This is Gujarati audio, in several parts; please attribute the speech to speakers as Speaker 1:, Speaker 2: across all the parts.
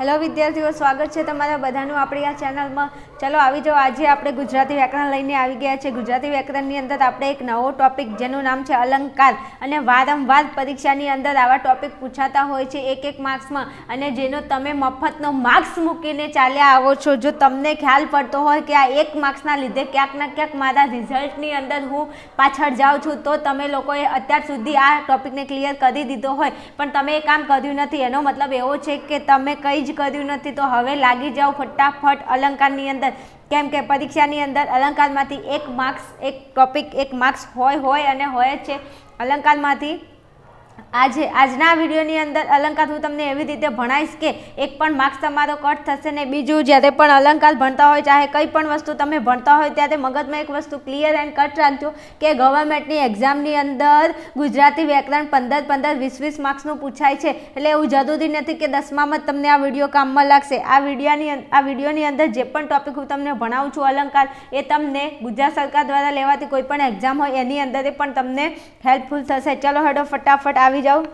Speaker 1: હેલો વિદ્યાર્થીઓ, સ્વાગત છે તમારા બધાનું આપણી આ ચેનલમાં. ચલો, આવી જાઓ. આજે આપણે ગુજરાતી વ્યાકરણ લઈને આવી ગયા છે. ગુજરાતી વ્યાકરણની અંદર આપણે એક નવો ટોપિક જેનું નામ છે અલંકાર અને વારંવાર પરીક્ષાની અંદર આવા ટોપિક પૂછાતા હોય છે એક એક માર્ક્સમાં અને જેનો તમે મફતનો માર્ક્સ મૂકીને ચાલ્યા આવો છો. જો તમને ખ્યાલ પડતો હોય કે આ એક માર્ક્સના લીધે ક્યાંક ના ક્યાંક મારા રિઝલ્ટની અંદર હું પાછળ જાઉં છું, તો તમે લોકોએ અત્યાર સુધી આ ટોપિકને ક્લિયર કરી દીધો હોય. પણ તમે એ કામ કર્યું નથી. એનો મતલબ એવો છે કે તમે કંઈ જ કર્યું નથી. તો હવે લાગી જાઓ ફટાફટ અલંકારની અંદર. કેમ કે પરીક્ષાની અંદર અલંકારમાંથી એક માર્ક્સ એક ટોપિક એક માર્ક્સ હોય હોય અને હોય જ છે. અલંકારમાંથી આજે, આજના વિડીયોની અંદર અલંકાર, હું તમને એવી રીતે ભણાવીશ કે એક પણ માર્ક્સ તમારો કટ થશે ને બીજું જ્યારે પણ અલંકાર ભણતા હોય, ચાહે કંઈ પણ વસ્તુ તમે ભણતા હોય, ત્યારે મગજમાં એક વસ્તુ ક્લિયર એન્ડ કટ રાખજો કે ગવર્મેન્ટની એક્ઝામની અંદર ગુજરાતી વ્યાકરણ પંદર પંદર, વીસ વીસ માર્ક્સનું પૂછાય છે. એટલે એવું જરૂરી નથી કે દસમામાં જ તમને આ વીડિયો કામમાં લાગશે. આ વિડીયોની આ વિડીયોની અંદર જે પણ ટોપિક હું તમને ભણાવું છું અલંકાર, એ તમને ગુજરાત સરકાર દ્વારા લેવાતી કોઈ પણ એક્ઝામ હોય, એની અંદર પણ તમને હેલ્પફુલ થશે. ચલો હેડો ફટાફટ આવી જાઉં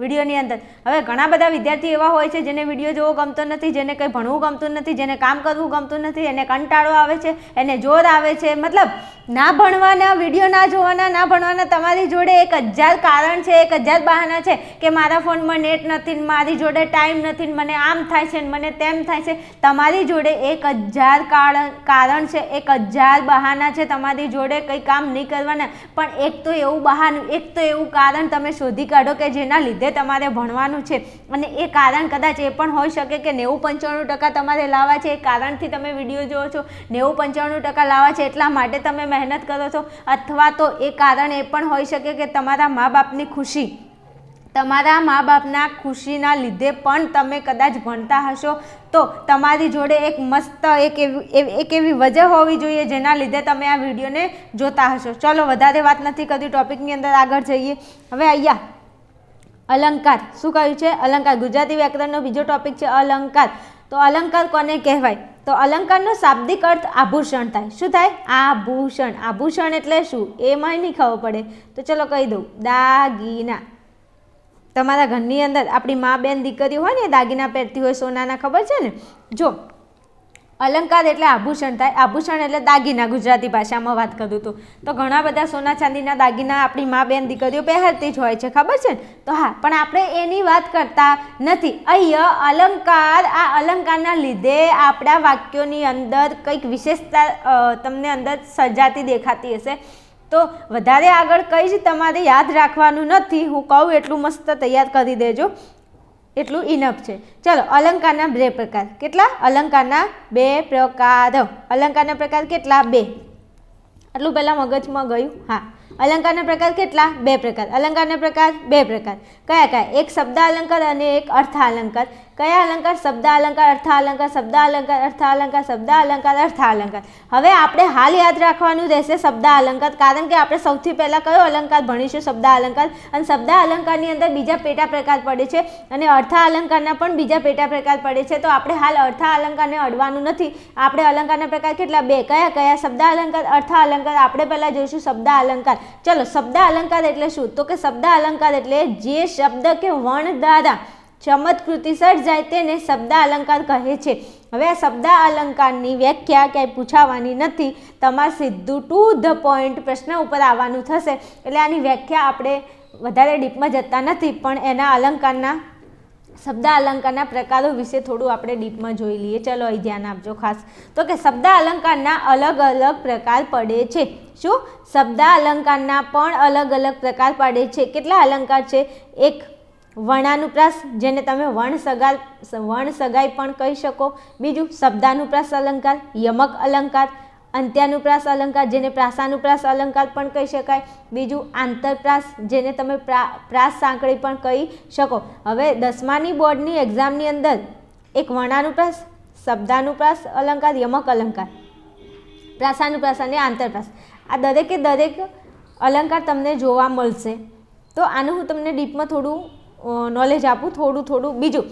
Speaker 1: વિડીયોની અંદર. હવે ઘણા બધા વિદ્યાર્થી એવા હોય છે જેને વીડિયો જોવો ગમતો નથી, જેને કંઈ ભણવું ગમતું નથી, જેને કામ કરવું ગમતું નથી, એને કંટાળો આવે છે, એને જોર આવે છે. મતલબ ના ભણવાના વીડિયો ના જોવાના, ના ભણવાના, તમારી જોડે એક હજાર કારણ છે, એક હજાર બહાના છે કે મારા ફોનમાં નેટ નથી મારી જોડે ટાઈમ નથી મને આમ થાય છે મને તેમ થાય છે. તમારી જોડે એક હજાર કારણ કારણ છે, એક હજાર બહાના છે, તમારી જોડે કંઈ કામ નહીં કરવાના. પણ એક તો એવું બહાનું, એક તો એવું કારણ તમે શોધી કાઢો કે જેના લીધે તમારે ભણવાનું છે. અને એ કારણ કદાચ એ પણ હોઈ શકે કે નેવું પંચાણું ટકા તમારે લાવવા છે. એ કારણથી તમે વીડિયો જુઓ છો. નેવું પંચાણું ટકા લાવવા છે એટલા માટે તમે મહેનત કરો છો અથવા તો એ કારણ એ પણ હોઈ શકે કે તમારા મા બાપની ખુશી. તમારા મા બાપના ખુશીના લીધે પણ તમે કદાચ ભણતા હશો તો તમારી જોડે એક મસ્ત, એક એવી એક એવી વજહ હોવી જોઈએ જેના લીધે તમે આ વિડીયોને જોતા હશો. ચલો, વધારે વાત નથી કરતી, ટોપિકની અંદર આગળ જઈએ. હવે અહીંયા, અલંકાર. શું કહ્યું છે? અલંકાર. ગુજરાતી વ્યાકરણનો બીજો ટોપિક છે અલંકાર. તો અલંકાર કોને કહેવાય? તો અલંકારનો શાબ્દિક અર્થ આભૂષણ થાય. શું થાય? આભૂષણ. આભૂષણ એટલે શું? એમાં નહીં ખબર પડે. તો ચલો કહી દઉં. દાગીના. તમારા ઘરની અંદર આપણી મા બેન દીકરીઓ હોય ને દાગીના પહેરતી હોય સોનાના, ખબર છે ને? જો અલંકાર એટલે આભૂષણ થાય. આભૂષણ એટલે દાગીના, ગુજરાતી ભાષામાં વાત કરું તો. તો ઘણા બધા સોના ચાંદીના દાગીના આપણી મા બેન દીકરીઓ પહેરતી જ હોય છે, ખબર છે ને? તો હા, પણ આપણે એની વાત કરતા નથી. અહીંયા અલંકાર, આ અલંકારના લીધે આપણા વાક્યોની અંદર કંઈક વિશેષતા તમને અંદર સર્જાતી દેખાતી હશે. તો વધારે આગળ કંઈ જ તમારે યાદ રાખવાનું નથી. હું કહું એટલું મસ્ત તૈયાર કરી દેજો. એટલું ઇનફ છે. ચલો, અલંકારના બે પ્રકાર. કેટલા? અલંકારના બે પ્રકાર. અલંકારના પ્રકાર કેટલા? બે. આટલું પહેલાં મગજમાં ગયું? હા. અલંકારના પ્રકાર કેટલા? બે પ્રકાર. અલંકારના પ્રકાર, બે પ્રકાર. કયા કયા? એક શબ્દ અલંકાર અને એક અર્થ અલંકાર કયા અલંકાર? શબ્દ અલંકાર અર્થ અલંકાર શબ્દ અલંકાર અર્થ અલંકાર શબ્દ અલંકાર અર્થ અલંકાર હવે આપણે હાલ યાદ રાખવાનું રહેશે શબ્દ અલંકાર કારણ કે આપણે સૌથી પહેલાં કયો અલંકાર ભણીશું? શબ્દ અલંકાર અને શબ્દ અલંકારની અંદર બીજા પેટા પ્રકાર પડે છે અને અર્થ અલંકારના પણ બીજા પેટા પ્રકાર પડે છે. તો આપણે હાલ અર્થ અલંકારને અડવાનું નથી. આપણે અલંકારના પ્રકાર કેટલા? બે. કયા કયા? શબ્દ અલંકાર અર્થ અલંકાર આપણે પહેલાં જોઈશું શબ્દ અલંકાર ચલો શબ્દ અલંકાર એટલે શું? તો કે શબ્દ અલંકાર એટલે જે શબ્દ કે વર્ણ દ્વારા ચમત્કૃતિ સર્જાય તેને શબ્દ અલંકાર કહે છે. હવે આ શબ્દ અલંકારની વ્યાખ્યા ક્યાંય પૂછાવાની નથી. તમારે સીધું ટુ ધ પોઈન્ટ પ્રશ્ન ઉપર આવવાનું થશે. એટલે આની વ્યાખ્યા આપણે વધારે ડીપમાં જતા નથી, પણ એના અલંકારના શબ્દ અલંકારના પ્રકારો વિશે થોડું આપણે ડીપમાં જોઈ લઈએ. ચલો અહીં ધ્યાન આપજો ખાસ. તો કે શબ્દ અલંકારના અલગ અલગ પ્રકાર પડે છે. શું? શબ્દ અલંકારના પણ અલગ અલગ પ્રકાર પડે છે. કેટલા અલંકાર છે? એક વર્ણાનુપ્રાસ જેને તમે વર્ણ સગાલ વર્ણ સગાઈ પણ કહી શકો. બીજું, શબ્દાનુપ્રાસ અલંકાર, યમક અલંકાર, અંત્યાનુપ્રાસ અલંકાર, જેને પ્રાસાનુપ્રાસ અલંકાર પણ કહી શકાય. બીજું, આંતરપ્રાસ, જેને તમે પ્રા પ્રાસ સાંકળી પણ કહી શકો. હવે દસમાની બોર્ડની એક્ઝામની અંદર એક વર્ણાનુપ્રાસ શબ્દાનુપ્રાસ અલંકાર, યમક અલંકાર. પ્રાસાનુપ્રાસ અને આંતરપ્રાસ. આ દરેકે દરેક અલંકાર તમને જોવા મળશે. તો આનું હું તમને ડીપમાં થોડું નોલેજ આપું, થોડું થોડું. બીજું,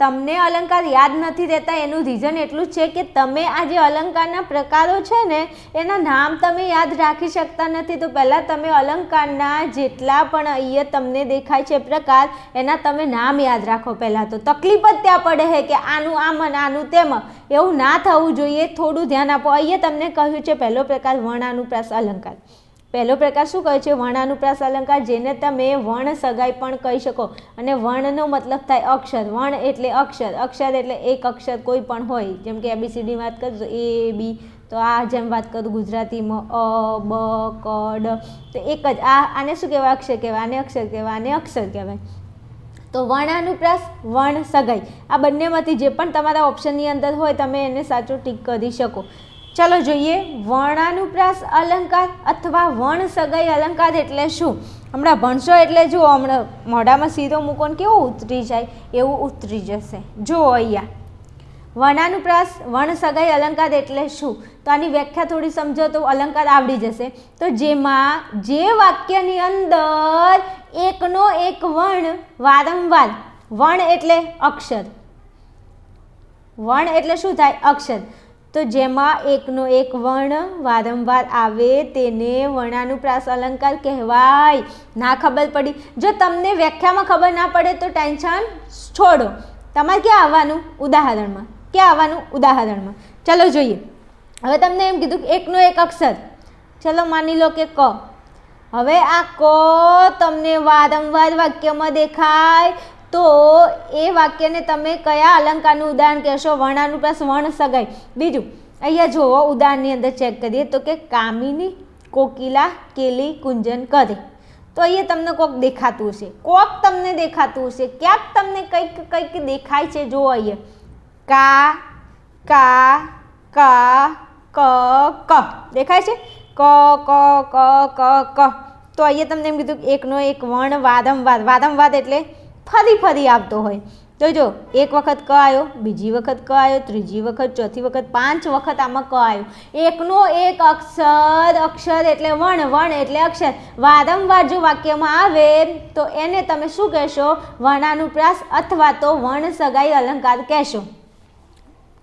Speaker 1: તમને અલંકાર યાદ નથી રહેતા, એનું રીઝન એટલું જ છે કે તમે આ જે અલંકારના પ્રકારો છે ને, એના નામ તમે યાદ રાખી શકતા નથી. તો પહેલાં તમે અલંકારના જેટલા પણ અહીંયા તમને દેખાય છે પ્રકાર, એના તમે નામ યાદ રાખો પહેલાં તો. તકલીફ જ ત્યાં પડે છે કે આનું આમ અને આનું તેમ. એવું ના થવું જોઈએ. થોડું ધ્યાન આપો. અહીંયા તમને કહ્યું છે પહેલો પ્રકાર, વર્ણાનુપ્રાસ અલંકાર. પહેલો પ્રકાર શું કહે છે? વર્ણાનુપ્રાસ અલંકાર, જેને તમે વર્ણ સગાઈ પણ કહી શકો. અને વર્ણનો મતલબ થાય અક્ષર. વર્ણ એટલે અક્ષર. અક્ષર એટલે એક અક્ષર કોઈ પણ હોય. જેમ કે એબીસીડી વાત કરીએ તો એ બી તો આ જેમ વાત કરું ગુજરાતીમાં, અ, બ, ક, ડ, તો એક જ. આ આને શું કહેવાય? અક્ષર કહેવાય. આને અક્ષર કહેવાય. આને અક્ષર કહેવાય. તો વર્ણાનુપ્રાસ વર્ણ સગાઈ. આ બંનેમાંથી જે પણ તમારા ઓપ્શનની અંદર હોય, તમે એને સાચું ટીક કરી શકો. ચલો જોઈએ વર્ણાનુપ્રાસ અલંકાર અથવા વર્ણ સગાઈ અલંકાર એટલે શું? હમણાં ભણશો એટલે જુઓ, હમણાં મોઢામાં સીધો મૂકો ને કેવો ઉતરી જાય? એવું ઉતરી જશે. જુઓ અહીંયા. વર્ણાનુપ્રાસ વર્ણ સગાઈ અલંકાર એટલે શું? તો આની વ્યાખ્યા થોડી સમજો તો અલંકાર આવડી જશે. તો જેમાં જે વાક્યની અંદર એકનો એક વર્ણ વારંવાર વર્ણ એટલે અક્ષર. વર્ણ એટલે શું થાય? અક્ષર. તો જેમાં એકનો એક વર્ણ વારંવાર આવે તેને વર્ણાનુપ્રાસ અલંકાર કહેવાય. ના ખબર પડી. જો તમને વ્યાખ્યામાં ખબર ના પડે તો ટેન્શન છોડો. તમારે ક્યાં આવવાનું? ઉદાહરણમાં. ક્યાં આવવાનું? ઉદાહરણમાં. ચલો જોઈએ. હવે તમને એમ કીધું કે એકનો એક અક્ષર. ચલો માની લો કે ક. હવે આ ક તમને વારંવાર વાક્યમાં દેખાય. તો એ વાક્યને તમે કયા અલંકારનું ઉદાહરણ કહેશો? વર્ણાનુપ્રાસ, વર્ણ સગાઈ. બીજું, અહીંયા જુઓ, ઉદાહરણની અંદર ચેક કરીએ તો કે કામિની, કોકિલા, કેલી, કુંજન કરે તો અહીંયા તમને કોક દેખાતું હશે. કોક તમને દેખાતું હશે. ક્યાંક તમને કંઈક કંઈક દેખાય છે, જુઓ અહીંયા. કા કા કા, ક ક. દેખાય છે? ક ક ક ક ક. તો અહીંયા તમને એમ કીધું એકનો એક વર્ણ વારંવાર વારંવાર એટલે ફરી ફરી આવતો હોય. તો જો, એક વખત ક આવ્યો બીજી વખત ક આવ્યો ત્રીજી વખત, ચોથી વખત, પાંચ વખત આમાં ક આવ્યો એકનો એક અક્ષર અક્ષર એટલે વણ વણ એટલે અક્ષર. વારંવાર જો વાક્યમાં આવે, તો એને તમે શું કહેશો? વર્ણાનુપ્રાસ અથવા તો વર્ણ સગાઈ અલંકાર કહેશો.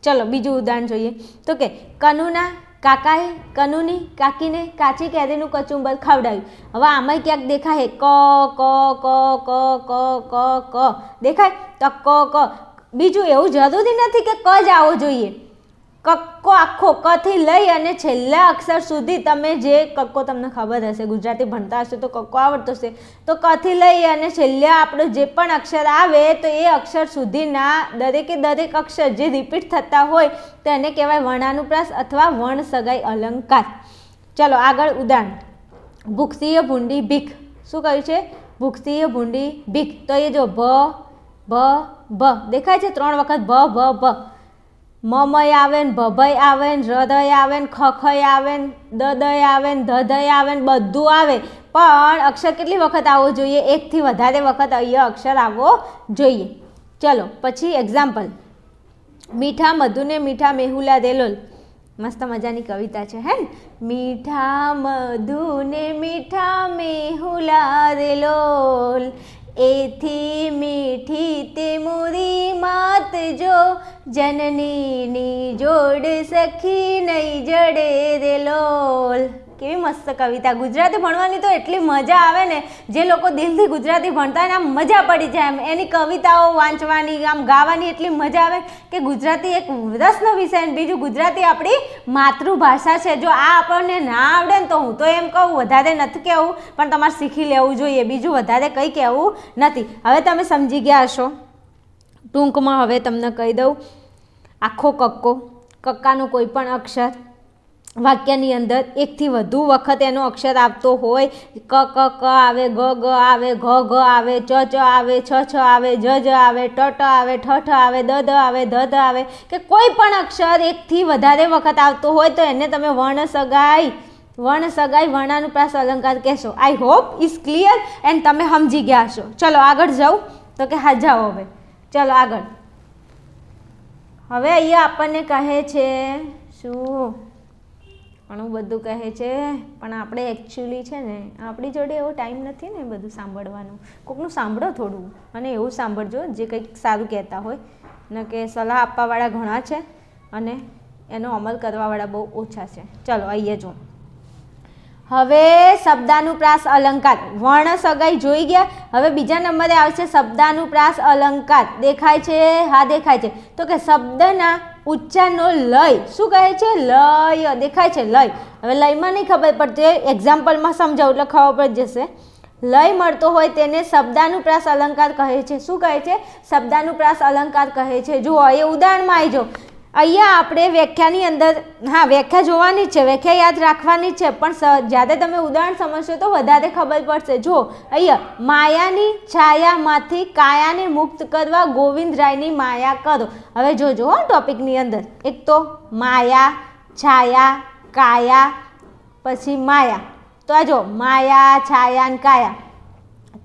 Speaker 1: ચલો, બીજું ઉદાહરણ જોઈએ. તો કે, કનુના કાકાએ, કનુની, કાકીને, કાચી કેરીનું કચુંબર ખવડાવ્યું. હવે આમાંય ક્યાંક દેખાય ક ક ક ક ક ક ક. દેખાય? તો ક ક. બીજું એવું જરૂરી નથી કે ક જ આવવો જોઈએ. કક્કો આખો કથી લઈ અને છેલ્લા અક્ષર સુધી તમે જે કક્કો તમને ખબર હશે, ગુજરાતી ભણતા હશે તો કક્કો આવડતો હશે. તો કથી લઈ અને છેલ્લા આપણો જે પણ અક્ષર આવે તો એ અક્ષર સુધીના દરેકે દરેક અક્ષર જે રિપીટ થતા હોય તેને કહેવાય વર્ણાનુપ્રાસ અથવા વર્ણ સગાઈ અલંકાર. ચલો આગળ ઉદાહરણ. ભૂક્ષીય ભૂંડી ભીખ. શું કહ્યું છે? ભૂક્ષીય ભૂંડી ભીખ. તો એ જો ભ ભ ભ દેખાય છે? ત્રણ વખત ભ ભ ભ મમય આવે ને ભભય આવે ને હૃદય આવે ને ખખય આવે ને દદય આવે ને ધધય આવે ને બધું આવે. પણ અક્ષર કેટલી વખત આવવો જોઈએ? એકથી વધારે વખત અહીંયા અક્ષર આવવો જોઈએ. ચલો, પછી એક્ઝામ્પલ મીઠા મધુને મીઠા મેહુલા દેલોલ. મસ્ત મજાની કવિતા છે, હે મીઠા મધુને મીઠા મેહુલા રેલોલ એથી મીઠી તે મુરી માત જો જનનીની જોડ સખી નહીં જડે રે લોલ. કેવી મસ્ત કવિતા. ગુજરાતી ભણવાની તો એટલી મજા આવે ને, જે લોકો દિલથી ગુજરાતી ભણતા હોય ને, આમ મજા પડી જાય એમ. એની કવિતાઓ વાંચવાની, આમ ગાવાની એટલી મજા આવે કે ગુજરાતી એક રસનો વિષય અને બીજું ગુજરાતી આપણી માતૃભાષા છે. જો આ આપણને ના આવડે ને તો હું તો એમ કહું, વધારે નથી કહેવું, પણ તમારે શીખી લેવું જોઈએ. બીજું વધારે કંઈ કહેવું નથી. હવે તમે સમજી ગયા હશો. ટૂંકમાં હવે તમને કહી દઉં, આખો કક્કો, કક્કાનું કોઈ પણ અક્ષર વાક્યની અંદર એકથી વધુ વખત એનો અક્ષર આવતો હોય. ક ક ક આવે, ગ ગ આવે, ઘ ઘ આવે, ચ ચ આવે, છ છ આવે, જ જ આવે, ટ ટ આવે, ઠ ઠ આવે, દ દ આવે, ધ ધ આવે. કે કોઈ પણ અક્ષર એકથી વધારે વખત આવતો હોય તો એને તમે વર્ણ સગાઈ વર્ણ સગાઈ વર્ણાનુપ્રાસ અલંકાર કહેશો. I hope is clear and તમે સમજી ગયા છો. ચલો આગળ જાઉં તો કે હા, જાઓ હવે. ચલો આગળ. હવે અહીંયા આપણને કહે છે શું? ઘણું બધું કહે છે, પણ આપણે એકચ્યુઅલી છે ને, આપણી જોડે એવો ટાઈમ નથી ને બધું સાંભળવાનું. કોકનું સાંભળો થોડું, અને એવું સાંભળજો, જે કંઈક સારું કહેતા હોય. ને કે સલાહ આપવાવાળા ઘણા છે, અને એનો અમલ કરવાવાળા બહુ ઓછા છે. ચલો અહીંયા જો. હવે શબ્દાનુપ્રાસ અલંકાર. વર્ણ સગાઈ જોઈ ગયા? હવે બીજા નંબરે આવશે શબ્દાનુપ્રાસ અલંકાર. દેખાય છે? હા, દેખાય છે. તો કે શબ્દના ઉચ્ચારનો લય. શું કહે છે? લય. દેખાય છે લય. હવે લયમાં નહીં ખબર પડતી એક્ઝામ્પલમાં સમજાવું એટલે ખબર પડી જશે. લય મળતો હોય તેને શબ્દાનુપ્રાસ અલંકાર કહે છે. શું કહે છે? શબ્દાનુપ્રાસ અલંકાર કહે છે. જુઓ, એ ઉદાહરણમાં આવી જાઓ. અહીંયા આપણે વ્યાખ્યાની અંદર હા, વ્યાખ્યા જોવાની છે, વ્યાખ્યા યાદ રાખવાની છે, પણ જ્યારે તમે ઉદાહરણ સમજશો તો વધારે ખબર પડશે. જો, અહીંયા, માયાની છાયામાંથી કાયાને મુક્ત કરવા ગોવિંદરાયની માયા કરો. હવે જોજો હો ટોપિકની અંદર. એક તો માયા, છાયા, કાયા, પછી માયા. તો આ જો, માયા, છાયા અને કાયા.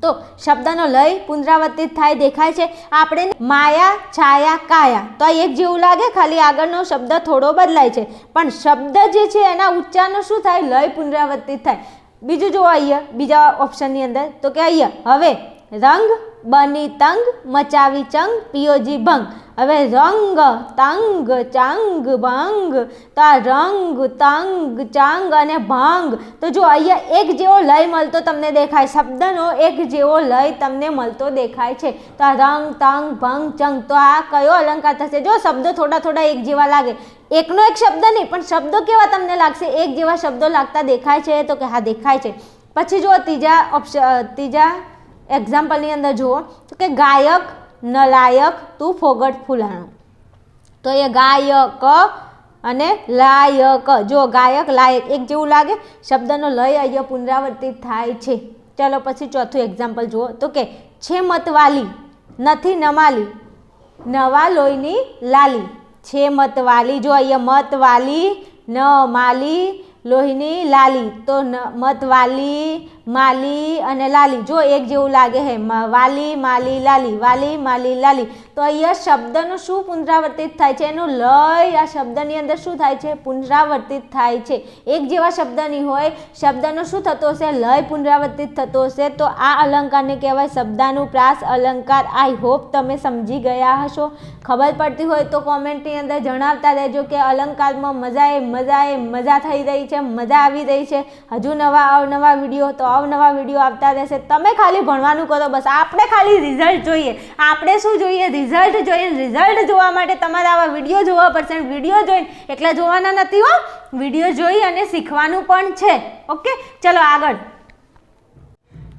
Speaker 1: તો શબ્દનો લય પુનરાવર્તિત થાય, દેખાય છે. આપણે માયા, છાયા, કાયા તો આ એક જેવું લાગે, ખાલી આગળનો શબ્દ થોડો બદલાય છે. પણ શબ્દ જે છે એના ઉચ્ચારનો શું થાય? લય પુનરાવર્તિત થાય. બીજું જુઓ અહીંયા, બીજા ઓપ્શનની અંદર તો કે અહીંયા, હવે, રંગ બની તંગ, મચાવી ચંગ, પિયોજી ભંગ. હવે રંગ તંગ, ચાંગ ભંગ તો આ રંગ, તંગ, ચાંગ અને ભંગ. તો જો અહીંયા એક જેવો લય મળતો તમને દેખાય, શબ્દનો એક જેવો લય તમને મળતો દેખાય છે. તો આ રંગ, તંગ, ભંગ, ચંગ, તો આ કયો અલંકાર થશે? જો શબ્દો થોડા થોડા એક જેવા લાગે. એકનો એક શબ્દ નહીં, પણ શબ્દો કેવા તમને લાગશે? એક જેવા શબ્દો લાગતા દેખાય છે તો કે હા, દેખાય છે. પછી જો ત્રીજા ઓપ્શન ત્રીજા એક્ઝામ્પલની અંદર જુઓ. તો કે ગાયક નલાયક તું ફોગટ ફૂલાણું. તો એ ગાયક અને લાયક. જો ગાયક લાયક એક જેવું લાગે, શબ્દનો લય અહીંયા પુનરાવર્તિત થાય છે. ચાલો પછી ચોથું એક્ઝામ્પલ જુઓ. તો કે છે મતવાલી નથી નમાલી, નવા લોહીની લાલી. છે મતવાલી જો અહીંયા મતવાલી ન માલી લોહીની લાલી. તો ન, મતવાલી માલી અને લાલી. જો એક જેવું લાગે હે વાલી, માલી, લાલી, વાલી, માલી, લાલી. તો અહીંયા શબ્દનું શું પુનરાવર્તિત થાય છે? એનું લય આ શબ્દની અંદર શું થાય છે? પુનરાવર્તિત થાય છે. એક જેવા શબ્દની હોય, શબ્દનો શું થતો હશે? લય પુનરાવર્તિત થતો હશે. તો આ અલંકારને કહેવાય શબ્દાનુપ્રાસ અલંકાર. આઈ હોપ તમે સમજી ગયા હશો. ખબર પડતી હોય તો કોમેન્ટની અંદર જણાવતા રહેજો કે અલંકારમાં મજા એ મજા એ મજા થઈ રહી છે, મજા આવી રહી છે. હજુ નવા અવનવા વીડિયો તો અવનવા વીડિયો આવતા રહેશે. તમે ખાલી ભણવાનું કરો, બસ. આપણે ખાલી રિઝલ્ટ જોઈએ. આપણે શું જોઈએ? રિઝલ્ટ જોઈએ. રિઝલ્ટ જોવા માટે તમારે આવા વીડિયો જોવા પડશે. વીડિયો જોઈને એટલા જોવાના નથી હો. વીડિયો જોઈ અને શીખવાનું પણ છે. ઓકે? ચલો આગળ.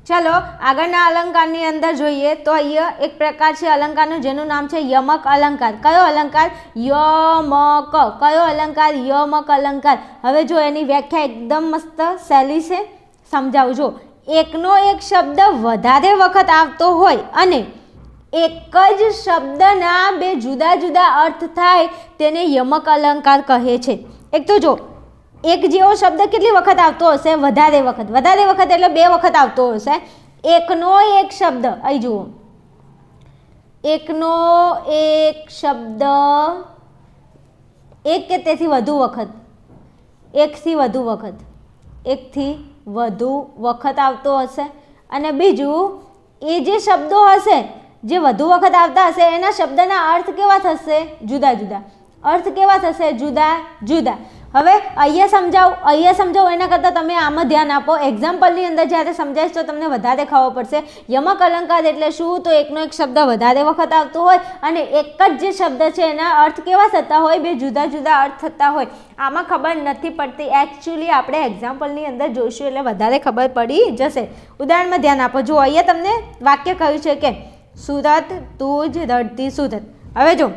Speaker 1: ચલો, આગળના અલંકારની અંદર જોઈએ તો અહીંયા એક પ્રકાર છે અલંકારનું, જેનું નામ છે યમક અલંકાર. કયો અલંકાર? યમક. કયો અલંકાર? યમક અલંકાર. હવે જો એની વ્યાખ્યા એકદમ મસ્ત સહેલી છે. સમજાવું જો એકનો એક શબ્દ વધારે વખત આવતો હોય અને એક જ શબ્દના બે જુદા જુદા અર્થ થાય તેને યમક અલંકાર કહે છે. એક તો જો, એક જેવો શબ્દ કેટલી વખત આવતો હશે? વધારે વખત. વધારે વખત એટલે બે વખત આવતો હશે. એકનો એક શબ્દ, અહીં જુઓ. એકનો એક શબ્દ એક કે તેથી વધુ વખત? એકથી વધુ વખત. એકથી વધુ વખત આવતો હશે અને બીજું, એ જે શબ્દો હશે, જે વધુ વખત આવતા હશે, એના શબ્દના અર્થ કેવા થશે? જુદા જુદા. અર્થ કેવા થશે? જુદા જુદા. હવે અહીંયા સમજાવું અહીંયા સમજાવું, એના કરતાં તમે આમાં ધ્યાન આપો. એક્ઝામ્પલની અંદર જ્યારે સમજાવીશ તો તમને વધારે ખબર પડશે. યમક અલંકાર એટલે શું? તો એકનો એક શબ્દ વધારે વખત આવતો હોય અને એક જ જે શબ્દ છે એના અર્થ કેવા થતા હોય? બે જુદા જુદા અર્થ થતા હોય. આમાં ખબર નથી પડતી. એકચ્યુઅલી આપણે એક્ઝામ્પલની અંદર જોઈશું એટલે વધારે ખબર પડી જશે. ઉદાહરણમાં ધ્યાન આપો. જો અહીંયા તમને વાક્ય કહ્યું છે કે, સુરત તું જ રડતી સુરત. હવે જો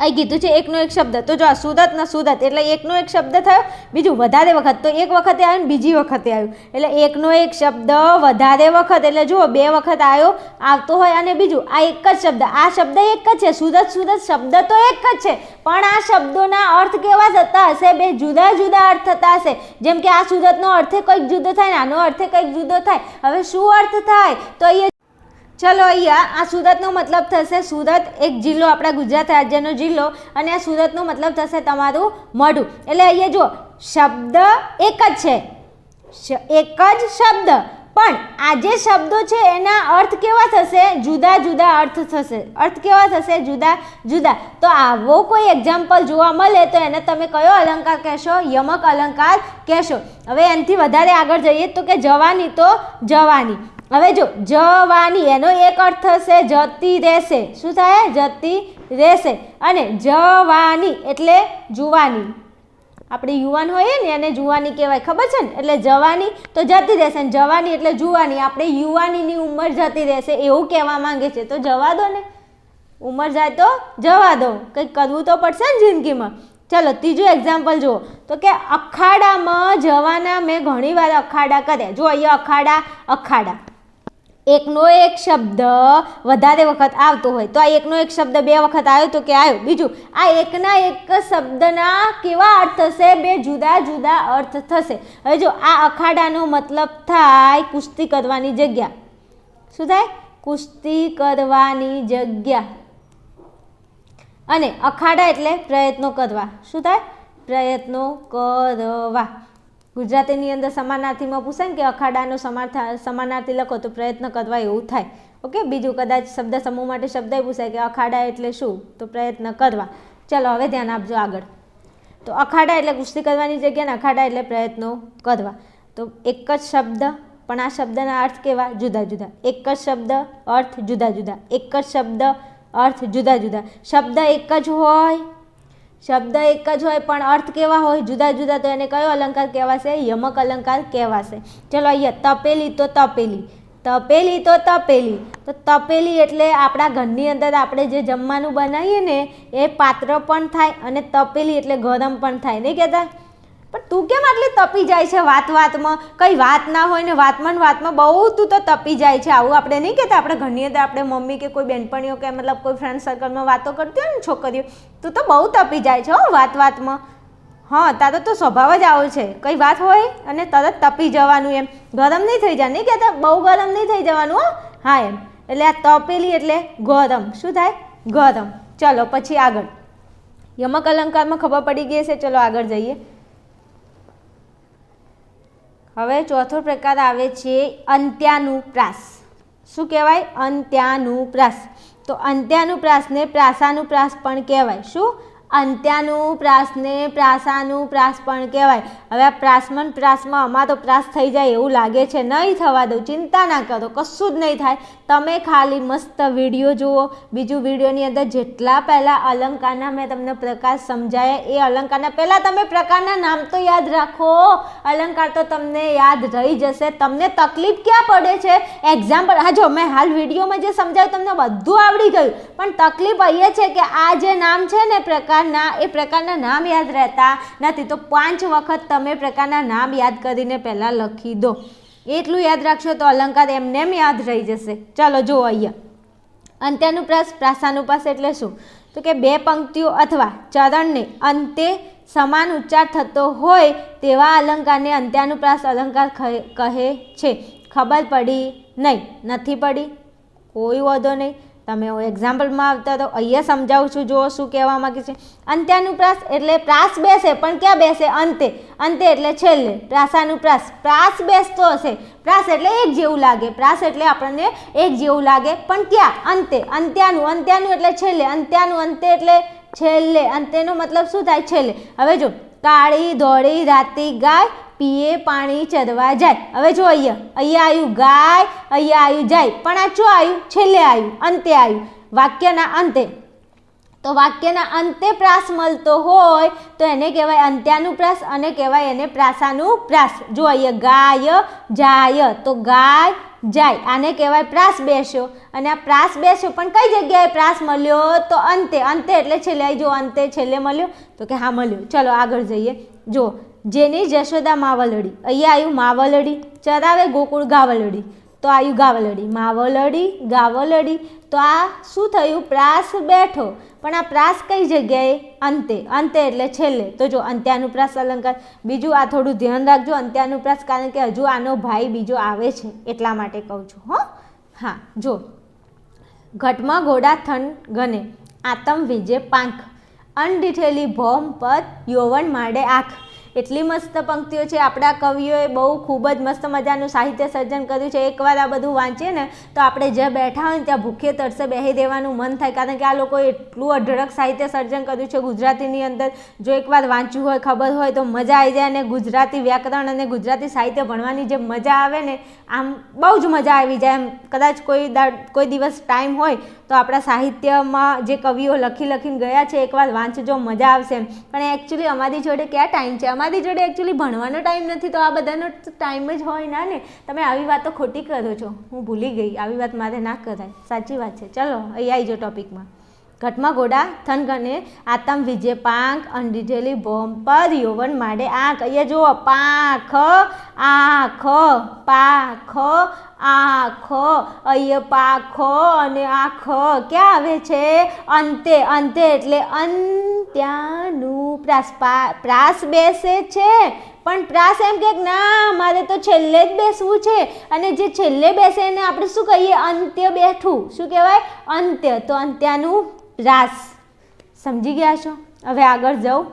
Speaker 1: અહીં કીધું છે એકનો એક શબ્દ. તો જો આ સુદત ને સુરત એટલે એકનો એક શબ્દ થયો, બીજું વધારે વખત. તો એક વખતે આવ્યું ને બીજી વખતે આવ્યું. એટલે એકનો એક શબ્દ વધારે વખત. એટલે જુઓ, બે વખત આવ્યો, આવતો હોય અને બીજું. આ એક જ શબ્દ. આ શબ્દ એક જ છે. સુરત સુરત શબ્દ તો એક જ છે. પણ આ શબ્દોના અર્થ કેવા થતા હશે? બે જુદા જુદા અર્થ થતા હશે. જેમ કે આ સુરતનો અર્થે કંઈક જુદો થાય ને આનો અર્થે કંઈક જુદો થાય. હવે શું અર્થ થાય? તો અહીંયા ચલો અહીંયા, આ સુરતનો મતલબ થશે, સુરત એક જિલ્લો, આપણા ગુજરાત રાજ્યનો જિલ્લો, અને આ સુરતનો મતલબ થશે તમારું મોઢું. એટલે અહીંયા જુઓ, શબ્દ એક જ છે. એક જ શબ્દ. પણ આ જે શબ્દો છે, એના અર્થ કેવા થશે? જુદા જુદા અર્થ થશે. અર્થ કેવા થશે? જુદા જુદા. તો આવો કોઈ એક્ઝામ્પલ જોવા મળે, તો એને તમે કયો અલંકાર કહેશો? યમક અલંકાર કહેશો. હવે એનાથી વધારે આગળ જઈએ તો કે જવાની તો જવાની. હવે જો, જવાની, એનો એક અર્થ થશે જતી રહેશે. શું થાય? જતી રહેશે. અને જવાની એટલે જુવાની. આપણે યુવાન હોઈએ ને, એને જુવાની કહેવાય. ખબર છે ને? એટલે જવાની તો જતી રહેશે ને જવાની એટલે જુવાની. આપણે યુવાનીની ઉંમર જતી રહેશે એવું કહેવા માંગે છે. તો જવા દો ને. ઉંમર જાય તો જવા દો. કંઈક કરવું તો પડશે ને જિંદગીમાં. ચલો, ત્રીજું એક્ઝામ્પલ જુઓ. તો કે અખાડામાં જવાના મેં ઘણી વાર અખાડા કર્યા. જો અહીંયા અખાડા અખાડા. એકનો એક શબ્દ વધારે વખત આવતો હોય. તો આ એકનો એક શબ્દ બે વખત આવ્યો તો કે આવ્યો. બીજું, આ એકના એક શબ્દના કેવા અર્થ થશે? બે જુદા જુદા અર્થ થશે. હવે જો આ અખાડાનો મતલબ થાય કુસ્તી કરવાની જગ્યા. શું થાય? કુસ્તી કરવાની જગ્યા. અને અખાડા એટલે પ્રયત્નો કરવા. શું થાય? પ્રયત્નો કરવા. ગુજરાતીની અંદર સમાનાર્થીમાં પૂછાય કે અખાડાનો સમાર્થા સમાનાર્થી લખો તો પ્રયત્ન કરવા એવું થાય. ઓકે બીજું કદાચ શબ્દ સમૂહ માટે શબ્દ પૂછાય કે અખાડા એટલે શું? તો પ્રયત્ન કરવા. ચલો, હવે ધ્યાન આપજો આગળ. તો અખાડા એટલે કુસ્તી કરવાની જગ્યાને અખાડા એટલે પ્રયત્નો કરવા. તો એક જ શબ્દ, પણ આ શબ્દના અર્થ કેવા? જુદા જુદા. એક જ શબ્દ, અર્થ જુદા જુદા. એક જ શબ્દ, અર્થ જુદા જુદા. શબ્દ એક જ હોય શબ્દ એક જ હોય, પણ અર્થ કેવા હોય? જુદા જુદા તો એને કયો અલંકાર કહેવાશે? યમક અલંકાર કહેવાશે. ચલો અહીંયા, તપેલી તો તપેલી. તપેલી તો તપેલી. તો તપેલી એટલે આપણા ઘરની અંદર આપણે જે જમવાનું બનાવીએ ને, એ પાત્ર પણ થાય અને તપેલી એટલે ગરમ પણ થાય. નહીં કહેતા? પણ તું કેમ આટલી તપી જાય છે વાત વાતમાં? કંઈ વાત ના હોય ને વાતમાં વાતમાં બહુ તું તો તપી જાય છે. આવું આપણે નહીં કહેતા. આપણે ઘણી અંદર આપણે મમ્મી કે કોઈ બેનપણીઓ કે મતલબ કોઈ ફ્રેન્ડ સર્કલમાં વાતો કરતી હોય ને છોકરીઓ, તું તો બહુ તપી જાય છે હો વાત વાતમાં. હા, તારો તો સ્વભાવ જ આવો છે. કંઈ વાત હોય અને તરત તપી જવાનું એમ. ગરમ નહીં થઈ જાય. નહીં કહેતા? બહુ ગરમ નહીં થઈ જવાનું હો. હા, એમ. એટલે આ તપેલી એટલે ગરમ. શું થાય? ગરમ. ચલો, પછી આગળ. યમક અલંકારમાં ખબર પડી ગઈ છે ચલો આગળ જઈએ. હવે ચોથો પ્રકાર આવે છે અંત્યાનુપ્રાસ. શું કહેવાય? અંત્યાનુપ્રાસ. તો અંત્યાનુપ્રાસને પ્રાસાનુપ્રાસ પણ કહેવાય. શું? અંત્યાનુપ્રાસને પ્રાસાનુપ્રાસ પણ કહેવાય. હવે આ પ્રાસમન પ્રાસમાં આમાં તો પ્રાસ થઈ જાય એવું લાગે છે. નહીં થવા દઉં, ચિંતા ના કરો, કશું જ નહીં થાય. તમે ખાલી મસ્ત વીડિયો જુઓ. બીજું વિડીયોની અંદર જેટલા પહેલાં અલંકારના મેં તમને પ્રકાર સમજાયા, એ અલંકારના પહેલાં તમે પ્રકારના નામ તો યાદ રાખો. અલંકાર તો તમને યાદ રહી જશે. તમને તકલીફ ક્યાં પડે છે? એક્ઝામ્પલ હા જો, મેં હાલ વિડીયોમાં જે સમજાવ્યું તમને બધું આવડી ગયું. પણ તકલીફ એ છે કે આ જે નામ છે ને પ્રકારના, એ પ્રકારના નામ યાદ રહેતા નથી. તો પાંચ વખત તમે પ્રકારના નામ યાદ કરીને પહેલાં લખી દો. એટલું યાદ રાખશો તો અલંકાર એમને એમ યાદ રહી જશે. ચાલો, જુઓ અહીંયા. અંત્યાનુપ્રાસ પ્રાસાનુપ્રાસ એટલે શું? તો કે બે પંક્તિઓ અથવા ચરણને અંતે સમાન ઉચ્ચાર થતો હોય તેવા અલંકારને અંત્યાનુપ્રાસ અલંકાર કહે છે. ખબર પડી? નહીં. નથી પડી? કોઈ વાંધો નહીં. તમે હું એક્ઝામ્પલમાં આવતા તો અહીંયા સમજાવું છું, જુઓ શું કહેવા માંગે છે. અંત્યાનુપ્રાસ એટલે પ્રાસ બેસે, પણ ક્યાં બેસે? અંતે. અંતે એટલે છેલ્લે. પ્રાસાનુપ્રાસ. પ્રાસ બેસતો હશે. પ્રાસ એટલે એક જેવું લાગે. પ્રાસ એટલે આપણને એક જેવું લાગે, પણ ક્યાં? અંતે. અંત્યાનું. અંત્યાનું એટલે છેલ્લે. અંત્યાનું અંતે એટલે છેલ્લે. અંતેનો મતલબ શું થાય? છેલ્લે. હવે જો કાળી, ધોળી, રાતી, ગાય પીએ, પાણી, ચરવા જાય. હવે જો અહીંયા અહીંયા આવ્યું ગાય, અહીંયા આવ્યું જાય. પણ આ ચો આવ્યું? છેલ્લે આવ્યું, અંતે આવ્યું. વાક્યના અંતે. તો વાક્યના અંતે પ્રાસ મળતો હોય તો એને કહેવાય અંત્યાનુપ્રાસ અને કહેવાય એને પ્રાસાનુપ્રાસ જો અહીંયા ગાય જાય, તો ગાય જાય. આને કહેવાય પ્રાસ બેસ્યો. અને આ પ્રાસ બેસ્યો પણ કઈ જગ્યાએ પ્રાસ મળ્યો? તો અંતે. અંતે એટલે છેલ્લે જો અંતે, છેલ્લે મળ્યો. તો કે હા, મળ્યો. ચલો આગળ જઈએ. જો જેની જશોદા માવલડી, અહીંયા આવ્યું માવલડી, ચરાવે ગોકુળ ગાવલડી, તો આવ્યું ગાવલડી, માવલડી, ગાવલડી, તો આ શું થયું? પ્રાસ બેઠો. પણ આ પ્રાસ કઈ જગ્યાએ? અંતે. અંતે એટલે છેલ્લે. તો જો અંત્યાનુપ્રાસ અલંકાર. બીજું આ થોડું ધ્યાન રાખજો અંત્યાનુપ્રાસ કારણ કે હજુ આનો ભાઈ બીજો આવે છે, એટલા માટે કહું છું, હો. હા, જો. ઘટમાં ઘોડા થન ગને, આતમ વિજે પાંખ. અનડીઠેલી ભોમ પદ યૌવન માડે આંખ. એટલી મસ્ત પંક્તિઓ છે. આપણા કવિઓએ બહુ ખૂબ જ મસ્ત મજાનું સાહિત્ય સર્જન કર્યું છે. એકવાર આ બધું વાંચીએ ને, તો આપણે જ્યાં બેઠા હોય ત્યાં ભૂખે તરસે બેસી દેવાનું મન થાય. કારણ કે આ લોકોએ એટલું અઢળક સાહિત્ય સર્જન કર્યું છે ગુજરાતીની અંદર. જો એકવાર વાંચ્યું હોય, ખબર હોય, તો મજા આવી જાય અને ગુજરાતી વ્યાકરણ અને ગુજરાતી સાહિત્ય ભણવાની જે મજા આવે ને, આમ બહુ જ મજા આવી જાય. એમ કદાચ કોઈ કોઈ દિવસ ટાઈમ હોય તો આપણા સાહિત્યમાં જે કવિઓ લખી લખીને ગયા છે એકવાર વાંચજો, મજા આવશે પણ એકચ્યુઅલી અમારી જોડે ક્યાં ટાઈમ છે? અમારી જોડે એકચ્યુઅલી ભણવાનો ટાઈમ નથી, તો આ બધાનો ટાઈમ જ હોય ના ને? તમે આવી વાતો ખોટી કરો છો. હું ભૂલી ગઈ. આવી વાત મારે ના કરાય. સાચી વાત છે. ચલો, અહીં આવી જાઓ ટોપિકમાં ઘટમાં ઘોડા થનગને આતમ વિજે પાંખ અંડીઢેલી બોમ્બ પર યૌવન, માડે, આંખ. અહીંયા જુઓ, પાંખ, આંખ, પાખ, આંખ અહીંયા પાખો અને આંખ. ક્યાં આવે છે? અંતે અંતે એટલે અંત્યાનું પ્રાસ પ્રાસ બેસે છે. પણ પ્રાસ એમ કે ના, મારે તો છેલ્લે જ બેસવું છે. અને જે છેલ્લે બેસે એને આપણે શું કહીએ? અંત્ય બેઠું. શું કહેવાય? અંત્ય. તો અંત્યાનું રાસ. સમજી ગયા છો? હવે આગળ જાઉં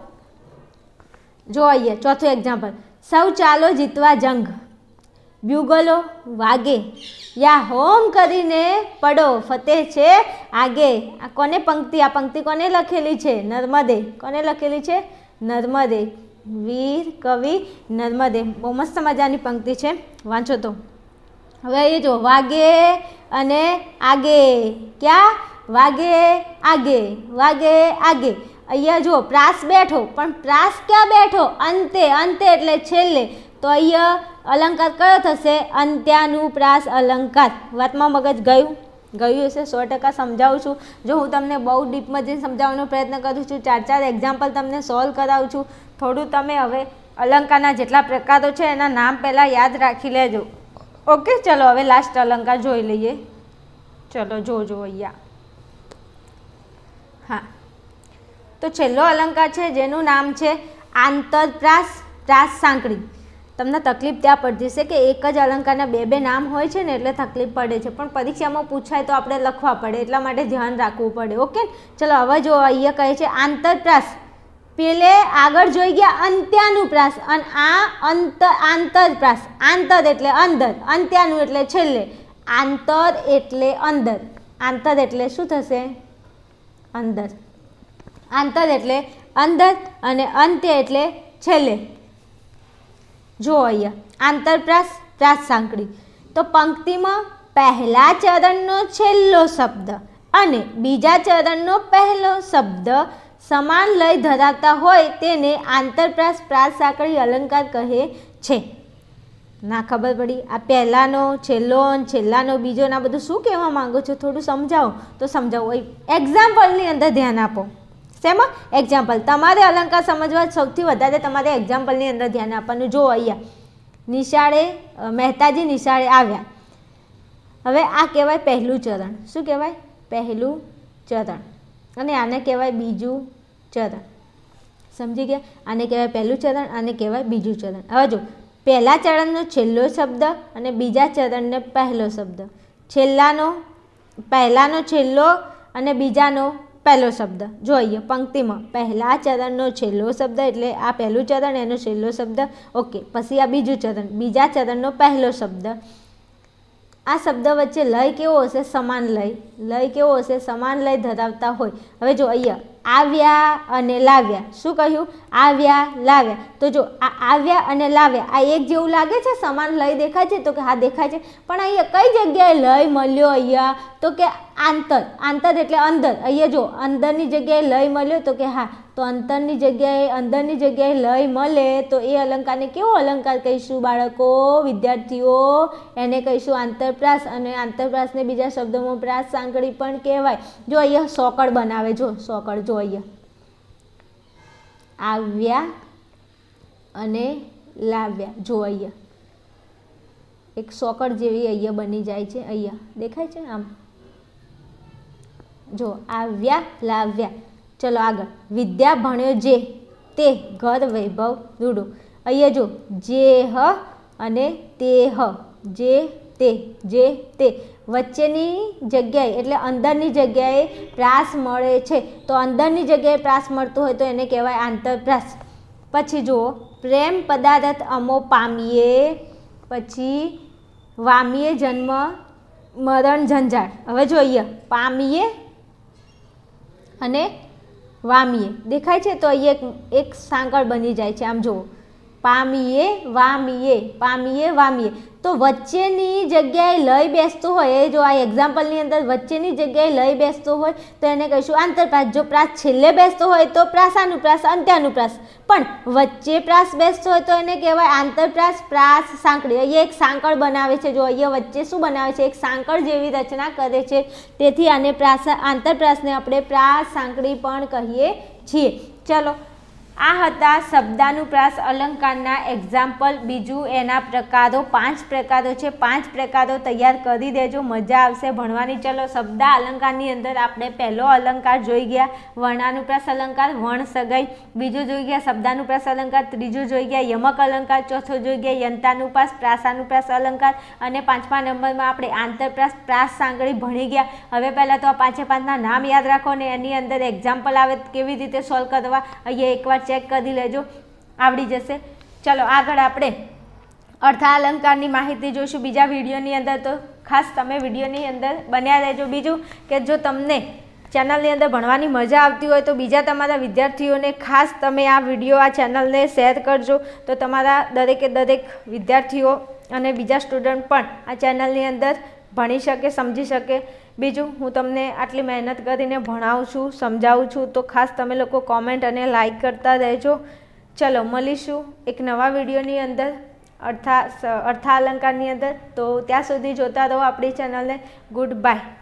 Speaker 1: જો અહીંયા ચોથું એક્ઝામ્પલ સૌ ચાલો જીતવા જંગ. બ્યુગલો, વાગે. યા હોમ કરીને પડો. ફતેહ છે, આગે. આ કોને પંક્તિ? આ પંક્તિ કોને લખેલી છે? નર્મદે. કોને લખેલી છે? નર્મદે. વીર, કવિ, નર્મદે. બહુ મસ્ત મજાની પંક્તિ છે. વાંચો તો. હવે એ જો, વાગે અને આગે. ક્યાં? વાગે આગે વાગે આગે. અહીંયા જુઓ, પ્રાસ બેઠો, પણ પ્રાસ ક્યાં બેઠો? અંતે અંતે એટલે છેલ્લે. તો અહીંયા અલંકાર કયો થશે? અંત્યાનું પ્રાસ અલંકાર. વાતમાં મગજ ગયું? ગયું હશે, સો ટકા સમજાવું છું. જો હું તમને બહુ ડીપમાં જઈને સમજાવવાનો પ્રયત્ન કરું છું, ચાર ચાર એક્ઝામ્પલ તમને સોલ્વ કરાવું છું, થોડું તમે હવે અલંકારના જેટલા પ્રકારો છે, એના નામ પહેલાં યાદ રાખી લેજો. ઓકે? ચલો, હવે લાસ્ટ અલંકાર જોઈ લઈએ. ચલો, જોજો અહીંયા. હા. તો છેલ્લો અલંકાર છે, જેનું નામ છે આંતરપ્રાસ પ્રાસ સાંકળી. તમને તકલીફ ત્યાં પડતી છે કે એક જ અલંકારના બે બે નામ હોય છે ને, એટલે તકલીફ પડે છે. પણ પરીક્ષામાં પૂછાય તો આપણે લખવા પડે, એટલા માટે ધ્યાન રાખવું પડે. ઓકે? ચલો, હવે જો અહીંયા કહે છે આંતરપ્રાસ. પેલે આગળ જોઈ ગયા અંત્યાનુપ્રાસ. અને આ અંત, આંતરપ્રાસ. આંતર એટલે અંદર. અંત્યાનું એટલે છેલ્લે. આંતર એટલે અંદર. આંતર એટલે શું થશે? અંદર. આંતર એટલે અંદર અને અંત્ય એટલે છેલ્લે. જો અહીંયા આંતરપ્રાસ પ્રાસ સાંકળી તો પંક્તિમાં પહેલા ચરણનો છેલ્લો શબ્દ અને બીજા ચરણનો પહેલો શબ્દ સમાન લય ધરાવતા હોય તેને આંતરપ્રાસ પ્રાસ સાંકળી અલંકાર કહે છે. ના ખબર પડી. આ પહેલાંનો, છેલ્લો છેલ્લાનો, બીજો ને બધું શું કહેવા માગો છો? થોડું સમજાવો. તો સમજાવો. એક્ઝામ્પલની અંદર ધ્યાન આપો. શેમાં? એક્ઝામ્પલ તમારે અલંકાર સમજવા સૌથી વધારે તમારે એક્ઝામ્પલની અંદર ધ્યાન આપવાનું. જો અહીંયા નિશાળે મહેતાજી નિશાળે આવ્યા. હવે આ કહેવાય પહેલું ચરણ. શું કહેવાય? પહેલું ચરણ. અને આને કહેવાય બીજું ચરણ. સમજી ગયા? આને કહેવાય પહેલું ચરણ, આને કહેવાય બીજું ચરણ. હવે જો પહેલા ચરણનો છેલ્લો શબ્દ અને બીજા ચરણને પહેલો શબ્દ. છેલ્લાનો, પહેલાંનો છેલ્લો અને બીજાનો પહેલો શબ્દ. જોઈએ, પંક્તિમાં. પહેલા ચરણનો છેલ્લો શબ્દ એટલે આ પહેલું ચરણ, એનો છેલ્લો શબ્દ. ઓકે પછી આ બીજું ચરણ. બીજા ચરણનો પહેલો શબ્દ. આ શબ્દ વચ્ચે લય કેવો હશે? સમાન લય. લય કેવો હશે? સમાન લય ધરાવતા હોય. હવે જો અહીંયા આવ્યા અને લાવ્યા. શું કહ્યું? આવ્યા, લાવ્યા. તો જો આ આવ્યા અને લાવ્યા, આ એક જેવું લાગે છે? સમાન લય દેખાય છે? તો કે હા, દેખાય છે. પણ અહીંયા કઈ જગ્યાએ લય મળ્યો અહીંયા? તો કે આંતર. આંતર એટલે અંદર. અહીંયા જો અંદરની જગ્યાએ લય મળ્યો તો કે હા તો અંતરની જગ્યાએ, અંદરની જગ્યાએ લય મળે તો એ અલંકારને કેવો અલંકાર કહીશું બાળકો? વિદ્યાર્થીઓ, એને કહીશું આંતરપ્રાસ અને આંતરપ્રાસને બીજા શબ્દોમાં પ્રાસ સાંકળી પણ કહેવાય. જો અહીંયા સોકળ બનાવે, જો સોકળ જો અહીંયા. આવ્યા અને લાવ્યા, જો અહીંયા. એક સોકળ જેવી અહીંયા બની જાય છે, અહીંયા. દેખાય છે આમ? જો, આવ્યા, લાવ્યા. ચલો આગળ. વિદ્યા ભણ્યો જે તે ઘર વૈભવ રૂડો. અહીંયા જો જે હ અને તે હ, જે તે જે તે. વચ્ચેની જગ્યાએ એટલે અંદરની જગ્યાએ પ્રાસ મળે છે. તો અંદરની જગ્યાએ પ્રાસ મળતો હોય તો એને કહેવાય આંતરપ્રાસ. પછી જુઓ, પ્રેમ પદાર્થ અમો પામીએ, પછી વામીએ જન્મ, મરણ ઝંઝાળ હવે જોઈએ પામીએ અને વામીએ. દેખાય છે તો અહીંયા એક એક સાંકળ બની જાય છે. આમ જુઓ. પામીએ, વામીએ પામીએ, વામીએ. તો વચ્ચેની જગ્યાએ લય બેસતો હોય, એ જો આ એક્ઝામ્પલની અંદર વચ્ચેની જગ્યાએ લય બેસતો હોય, તો એને કહીશું આંતરપ્રાસ. જો પ્રાસ છેલ્લે બેસતો હોય, તો પ્રાસાનુપ્રાસ, અંત્યાનુપ્રાસ. પણ વચ્ચે પ્રાસ બેસતો હોય, તો એને કહેવાય આંતરપ્રાસ, પ્રાસ, સાંકળી. અહીંયા એક સાંકળ બનાવે છે. જો અહીંયા વચ્ચે શું બનાવે છે? એક સાંકળ જેવી રચના કરે છે. તેથી આને પ્રાસ, આંતરપ્રાસને આપણે પ્રાસ સાંકળી પણ કહીએ છીએ. ચલો આ હતા શબ્દાનુપ્રાસ અલંકારના એક્ઝામ્પલ બીજું એના પ્રકારો, પાંચ પ્રકારો છે. પાંચ પ્રકારો તૈયાર કરી દેજો. મજા આવશે ભણવાની. ચલો, શબ્દ અલંકારની અંદર આપણે પહેલો અલંકાર જોઈ ગયા. વર્ણાનુપ્રાસ અલંકાર વર્ણ સગાઈ. બીજું જોઈ ગયા, શબ્દાનુપ્રાસ અલંકાર. ત્રીજું જોઈ ગયા, યમક અલંકાર. ચોથો જોઈ ગયા, યંતાનુપ્રાસ, પ્રાસાનુપ્રાસ અલંકાર. અને પાંચમા નંબરમાં આપણે આંતરપ્રાસ, પ્રાસ સાંકળી ભણી ગયા. હવે પહેલાં તો આ પાંચે પાંચના નામ યાદ રાખો ને એની અંદર એક્ઝામ્પલ આવે કેવી રીતે સોલ્વ કરવા? અહીંયા એકવાર ચેક કરી લેજો. આવડી જશે. ચલો, આગળ આપણે અર્થાલંકારની માહિતી જોઈશું. બીજા વિડીયોની અંદર તો ખાસ તમે વિડીયોની અંદર બન્યા રહેજો. બીજું કે જો તમને ચેનલની અંદર ભણવાની મજા આવતી હોય તો બીજા તમારા વિદ્યાર્થીઓને ખાસ તમે આ વીડિયો આ ચેનલને શેર કરજો. તો તમારા દરેકે દરેક વિદ્યાર્થીઓ અને બીજા સ્ટુડન્ટ પણ આ ચેનલની અંદર ભણી શકે, સમજી શકે. બીજું, હું તમને આટલી મહેનત કરીને ભણાવું છું, સમજાવું છું, તો ખાસ તમે લોકો કોમેન્ટ અને લાઇક કરતા રહેજો. ચલો, મળીશું એક નવા વિડીયોની અંદર, અર્થા, અર્થાલંકારની અંદર. તો ત્યાં સુધી જોતા રહો આપણી ચેનલને ગુડ બાય